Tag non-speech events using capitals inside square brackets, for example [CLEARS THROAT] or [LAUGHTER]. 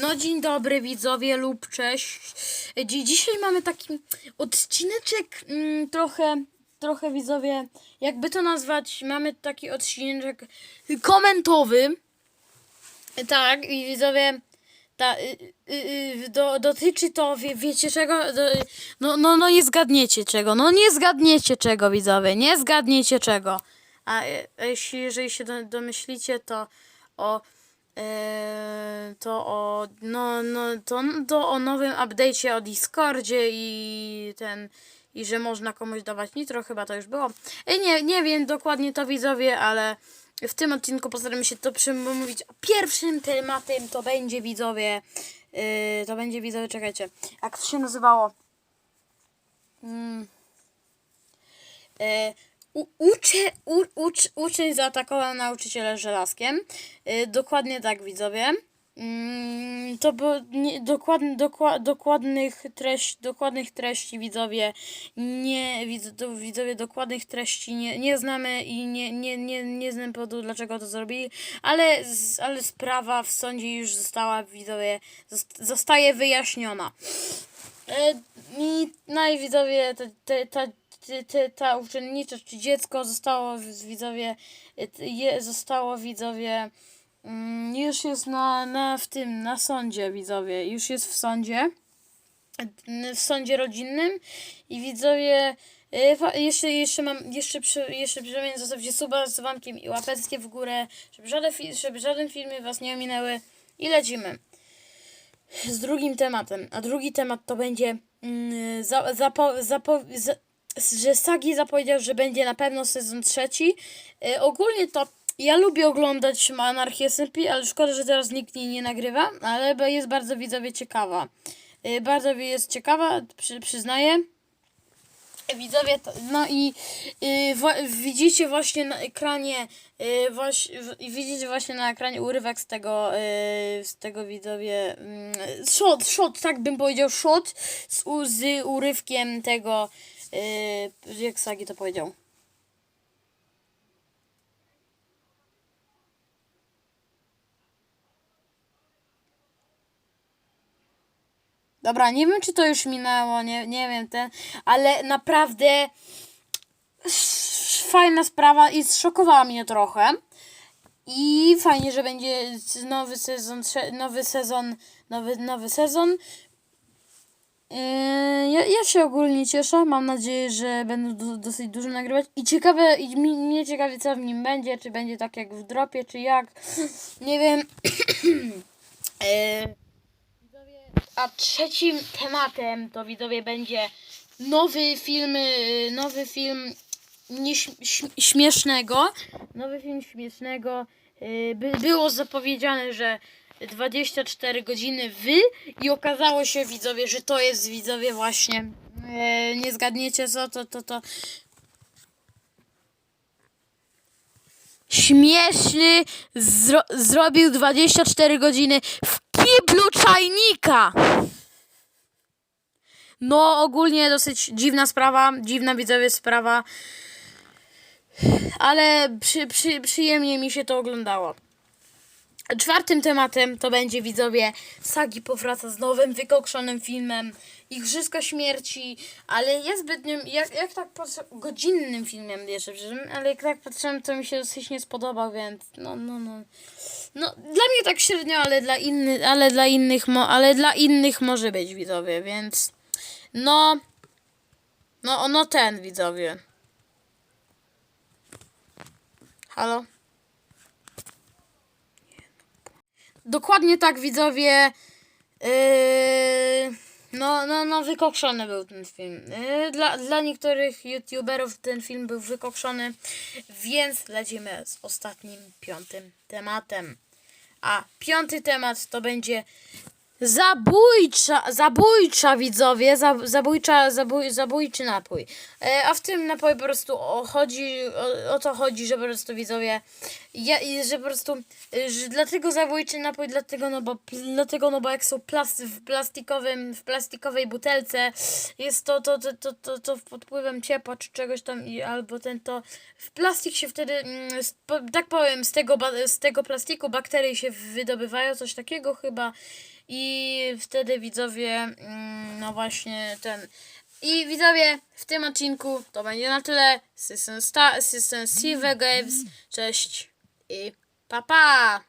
No dzień dobry widzowie lub cześć. Dzi- Dzisiaj mamy taki odcineczek mm, trochę, trochę widzowie, jakby to nazwać, mamy taki odcineczek komentowy. Tak, i widzowie, ta, y, y, y, do, dotyczy to, wie, wiecie czego? Do, no, no, no nie zgadniecie czego, no nie zgadniecie czego widzowie, nie zgadniecie czego. A y, jeśli, jeżeli się do, domyślicie, to o e, to o no, no to, to o nowym update'cie o Discordzie i ten i że można komuś dawać nitro, chyba to już było. E, Nie, nie wiem dokładnie to widzowie, ale w tym odcinku postaramy się to przemówić. Pierwszym tematem to będzie widzowie, yy, to będzie widzowie, czekajcie, jak to się nazywało? Mm. E, u, ucze, u, zaatakował nauczyciela żelazkiem. E, dokładnie tak, widzowie. Mm, to było nie, dokładny, dokła, dokładnych, treść, dokładnych treści widzowie nie widz, do, widzowie dokładnych treści nie, nie znamy i nie, nie, nie, nie znam powodu dlaczego to zrobili, ale, ale sprawa w sądzie już została widzowie zost- zostaje wyjaśniona. E, I no i widzowie, te, te, ta, te, te, ta uczennicza czy dziecko zostało widzowie, e, je, zostało widzowie, mm, już jest na, na w tym, na sądzie widzowie, już jest w sądzie, w sądzie rodzinnym. I widzowie, fa- jeszcze, jeszcze mam, jeszcze, przy, jeszcze przynajmniej zostawcie suba z dzwonkiem i łapeckie w górę, żeby żaden, fi- żeby żaden filmy was nie ominęły. I lecimy. Z drugim tematem. A drugi temat to będzie, mm, za, zapo, zapo, za, że Sagi zapowiedział, że będzie na pewno sezon trzeci. E, ogólnie to ja lubię oglądać Anarchię SMP, ale szkoda, że teraz nikt jej nie nagrywa, ale jest bardzo widzowie ciekawa. E, bardzo jest ciekawa, przy, przyznaję. Widzowie, to, no i y, widzicie właśnie na ekranie, y, waś, w, widzicie właśnie na ekranie urywek z tego, y, z tego widzowie, y, shot, shot, tak bym powiedział, shot z, z urywkiem tego, y, jak Sagi to powiedział. Dobra, nie wiem czy to już minęło, nie, nie wiem, ten, ale naprawdę fajna sprawa i zszokowała mnie trochę. I fajnie, że będzie nowy sezon, nowy sezon, nowy, nowy sezon. Yy, ja, ja się ogólnie cieszę. Mam nadzieję, że będę dosyć dużo nagrywać. I ciekawe, i mnie ciekawi, co w nim będzie. Czy będzie tak jak w dropie, czy jak. Nie wiem. [CLEARS THROAT] A trzecim tematem to widzowie będzie nowy film, y, nowy film śmiesznego. Nowy film śmiesznego. y, By, było zapowiedziane, że 24 godziny wy i okazało się widzowie, że to jest widzowie właśnie. y, Nie zgadniecie co to, to, to. Śmieszny zro zrobił 24 godziny w kiblu czajnika. No, ogólnie dosyć dziwna sprawa, dziwna widzowie sprawa, ale przy, przy, przyjemnie mi się to oglądało. Czwartym tematem to będzie widzowie Sagi powraca z nowym wykokszonym filmem Igrzyska Śmierci, ale ja zbytnio, jak, jak tak patrzę, godzinnym filmem jeszcze, ale jak tak patrzyłem, to mi się dosyć nie spodobał, więc no, no, no. No, dla mnie tak średnio, ale dla innych, ale dla innych, mo, ale dla innych może być widzowie, więc no, no, no ten widzowie. Halo? Dokładnie tak, widzowie. Yy, no, no, no, wykokszony był ten film. Yy, dla, dla niektórych youtuberów ten film był wykokszony, więc lecimy z ostatnim, piątym tematem. A piąty temat to będzie zabójcza, zabójcza widzowie, zab, zabójcza, zabój, zabójczy napój. E, a w tym napoju po prostu o, chodzi, o, o to chodzi, że po prostu widzowie ja, że po prostu, y, że dlatego zabójczy napój, dlatego no bo, dlatego no bo jak są plas, w plastikowym, w plastikowej butelce, jest to, to, to, to, to, to pod wpływem ciepła czy czegoś tam i albo ten to, w plastik się wtedy, mm, tak powiem, z tego, z tego plastiku bakterie się wydobywają, coś takiego chyba i wtedy widzowie, mm, no właśnie ten, i widzowie, w tym odcinku to będzie na tyle. System, Sta- System Silver Games. Cześć i pa pa!